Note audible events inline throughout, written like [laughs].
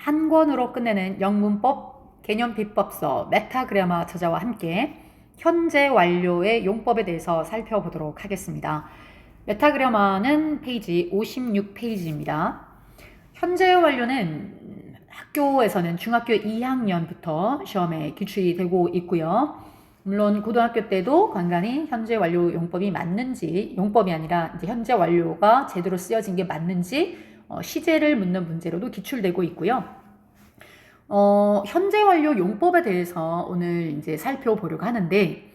한 권으로 끝내는 영문법 개념 비법서 메타그래마 저자와 함께 현재 완료의 용법에 대해서 살펴보도록 하겠습니다. 메타그래마는 페이지 56페이지입니다. 현재 완료는 학교에서는 중학교 2학년부터 시험에 기출이 되고 있고요. 물론 고등학교 때도 간간히 현재 완료 용법이 맞는지 용법이 아니라 이제 현재 완료가 제대로 쓰여진 게 맞는지 어, 시제를 묻는 문제로도 기출되고 있고요. 어, 현재 완료 용법에 대해서 오늘 이제 살펴보려고 하는데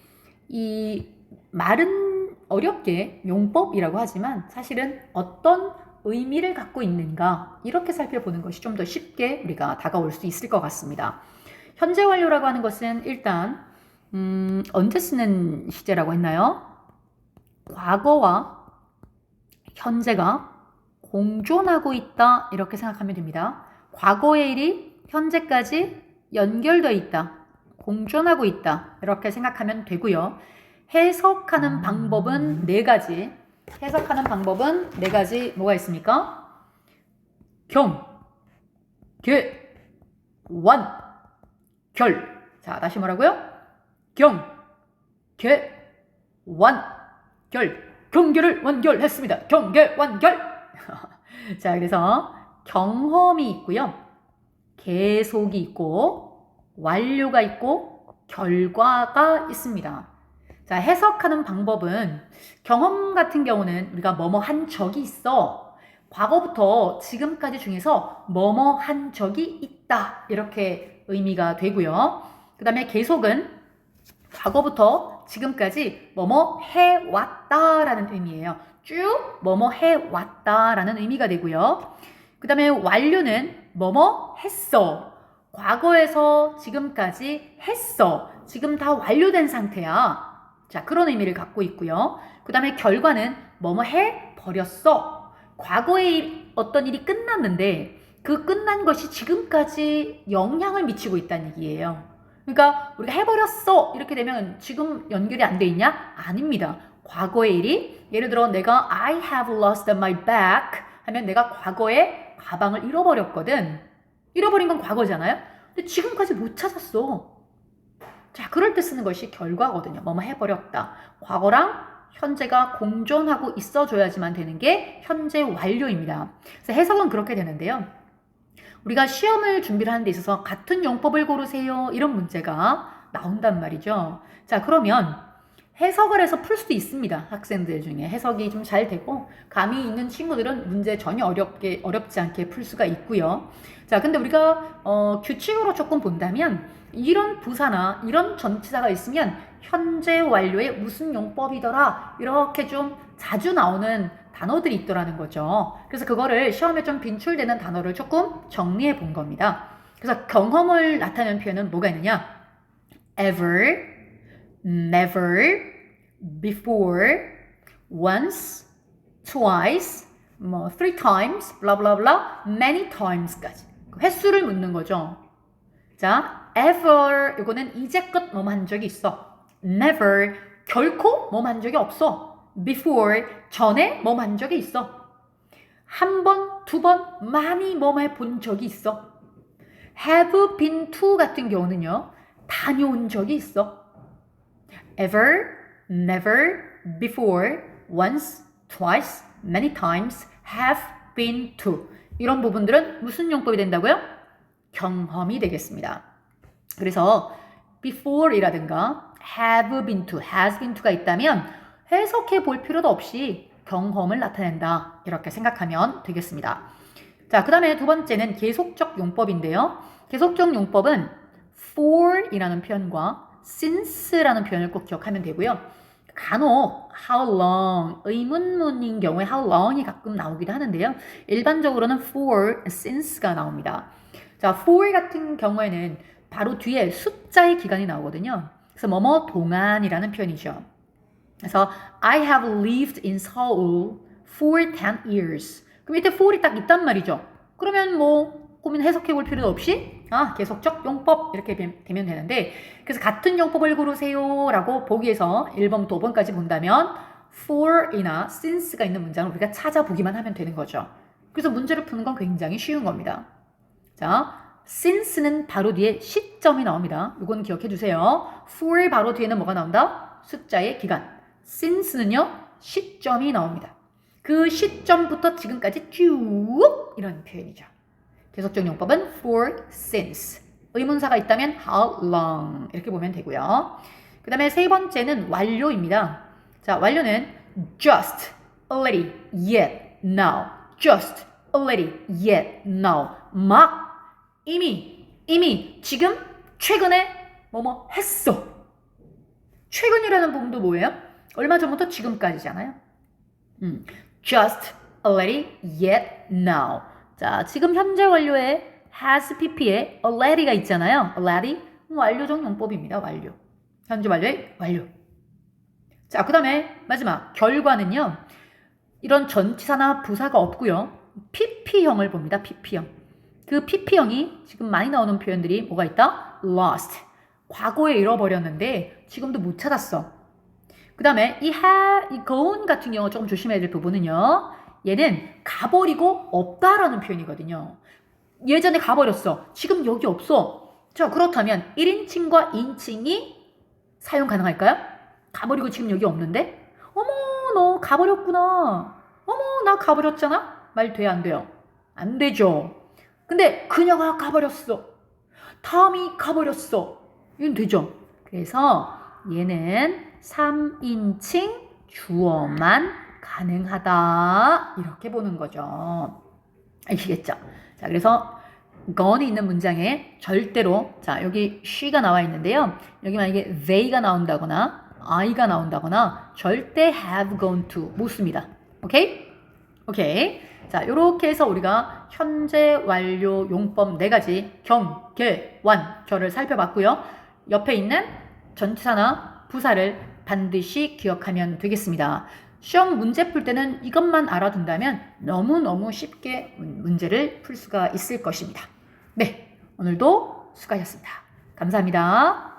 이 말은 어렵게 용법이라고 하지만 사실은 어떤 의미를 갖고 있는가 이렇게 살펴보는 것이 좀 더 쉽게 우리가 다가올 수 있을 것 같습니다. 현재 완료라고 하는 것은 일단 음, 언제 쓰는 시제라고 했나요? 과거와 현재가 공존하고 있다 이렇게 생각하면 됩니다. 과거의 일이 현재까지 연결되어 있다. 공존하고 있다. 이렇게 생각하면 되고요. 해석하는 방법은 네 가지. 해석하는 방법은 네 가지 뭐가 있습니까? 경, 계, 완, 결. 자, 다시 뭐라고요? 경, 계, 완, 결. 경계를 완결했습니다. 경계 완결. [laughs] 자, 그래서 경험이 있고요. 계속이 있고 완료가 있고 결과가 있습니다. 자, 해석하는 방법은 경험 같은 경우는 우리가 뭐뭐 한 적이 있어. 과거부터 지금까지 중에서 뭐뭐 한 적이 있다. 이렇게 의미가 되고요. 그 다음에 계속은 과거부터 지금까지 뭐뭐 해왔다라는 의미예요. 쭉 뭐뭐 해왔다라는 의미가 되고요. 그 다음에 완료는 뭐뭐 했어. 과거에서 지금까지 했어. 지금 다 완료된 상태야. 자, 그런 의미를 갖고 있고요. 그 다음에 결과는 뭐뭐 해 버렸어. 과거에 어떤 일이 끝났는데 그 끝난 것이 지금까지 영향을 미치고 있다는 얘기예요. 그러니까 우리가 해버렸어 이렇게 되면 지금 연결이 안 돼 있냐? 아닙니다. 과거의 일이 예를 들어 내가 I have lost my bag 하면 내가 과거에 가방을 잃어버렸거든. 잃어버린 건 과거잖아요. 근데 지금까지 못 찾았어. 자, 그럴 때 쓰는 것이 결과거든요. 뭐뭐 해버렸다. 과거랑 현재가 공존하고 있어줘야지만 되는 게 현재 완료입니다. 그래서 해석은 그렇게 되는데요. 우리가 시험을 준비를 하는 데 있어서 같은 용법을 고르세요. 이런 문제가 나온단 말이죠. 자, 그러면 해석을 해서 풀 수도 있습니다. 학생들 중에 해석이 좀 잘 되고 감이 있는 친구들은 문제 전혀 어렵게 어렵지 않게 풀 수가 있고요. 자, 근데 우리가 어, 규칙으로 조금 본다면 이런 부사나 이런 전치사가 있으면 현재 완료의 무슨 용법이더라 이렇게 좀 자주 나오는 단어들이 있더라는 거죠. 그래서 그거를 시험에 좀 빈출되는 단어를 조금 정리해 본 겁니다. 그래서 경험을 나타내는 표현은 뭐가 있느냐? ever, never, before, once, twice, 뭐 three times, blah blah blah, many times까지 횟수를 묻는 거죠. 자, ever 이거는 이제껏 뭐뭐 한 적이 있어. Never 결코 뭐뭐 한 적이 없어. before 전에 뭐뭐 한 적이 있어. 한 번, 두 번 많이 뭐뭐 해본 적이 있어. have been to 같은 경우는요. 다녀온 적이 있어. ever, never, before, once, twice, many times, have been to. 이런 부분들은 무슨 용법이 된다고요? 경험이 되겠습니다. 그래서 before이라든가 have been to, has been to가 있다면 해석해 볼 필요도 없이 경험을 나타낸다. 이렇게 생각하면 되겠습니다. 자, 그 다음에 두 번째는 계속적 용법인데요. 계속적 용법은 for이라는 표현과 since라는 표현을 꼭 기억하면 되고요. 간혹 how long 의문문인 경우에 how long이 가끔 나오기도 하는데요. 일반적으로는 for, since가 나옵니다. 자, for 같은 경우에는 바로 뒤에 숫자의 기간이 나오거든요. 그래서 뭐뭐 동안이라는 표현이죠. 그래서 I have lived in Seoul for 10 years. 그럼 이때 for이 딱 있단 말이죠. 그러면 뭐 고민 해석해 볼 필요도 없이 아, 계속적 용법 이렇게 되면 되는데 그래서 같은 용법을 고르세요 라고 보기에서 1번부터 5번까지 본다면 for이나 since가 있는 문장을 우리가 찾아보기만 하면 되는 거죠. 그래서 문제를 푸는 건 굉장히 쉬운 겁니다. 자, since는 바로 뒤에 시점이 나옵니다. 이건 기억해 주세요. for 바로 뒤에는 뭐가 나온다? 숫자의 기간. since는요, 시점이 나옵니다. 그 시점부터 지금까지 쭉 이런 표현이죠. 계속적 용법은 for since. 의문사가 있다면 how long 이렇게 보면 되고요. 그 다음에 세 번째는 완료입니다. 자, 완료는 just, already, yet, now. just, already, yet, now. 막, 이미, 이미, 지금, 최근에, 뭐뭐 했어. 최근이라는 부분도 뭐예요? 얼마 전부터 지금까지잖아요. 음, just, already, yet, now. 자, 지금 현재 완료에 has pp에 already가 있잖아요. already 완료적 용법입니다. 완료. 현재 완료의 완료. 자, 그 다음에 마지막 결과는요. 이런 전치사나 부사가 없고요. pp형을 봅니다. pp형. 그 pp형이 지금 많이 나오는 표현들이 뭐가 있다? lost. 과거에 잃어버렸는데 지금도 못 찾았어. 그 다음에 이 ha, 이 gone 같은 경우 조금 조심해야 될 부분은요. 얘는 가버리고 없다라는 표현이거든요. 예전에 가버렸어. 지금 여기 없어. 자, 그렇다면 1인칭과 2인칭이 사용 가능할까요? 가버리고 지금 여기 없는데? 어머, 너 가버렸구나. 어머, 나 가버렸잖아? 말 돼요, 안 돼요? 안 되죠. 근데 그녀가 가버렸어. 다음이 가버렸어. 이건 되죠. 그래서 얘는 3인칭 주어만 가능하다. 이렇게 보는 거죠. 아시겠죠? 자, 그래서 gone이 있는 문장에 절대로 자, 여기 she가 나와 있는데요. 여기 만약에 they가 나온다거나 I가 나온다거나 절대 have gone to 못 씁니다. 오케이? 오케이. 자, 이렇게 해서 우리가 현재 완료 용법 네 가지 경, 계, 완, 결을 살펴봤고요. 옆에 있는 전치사나 부사를 반드시 기억하면 되겠습니다. 시험 문제 풀 때는 이것만 알아둔다면 너무너무 쉽게 문제를 풀 수가 있을 것입니다. 네, 오늘도 수고하셨습니다. 감사합니다.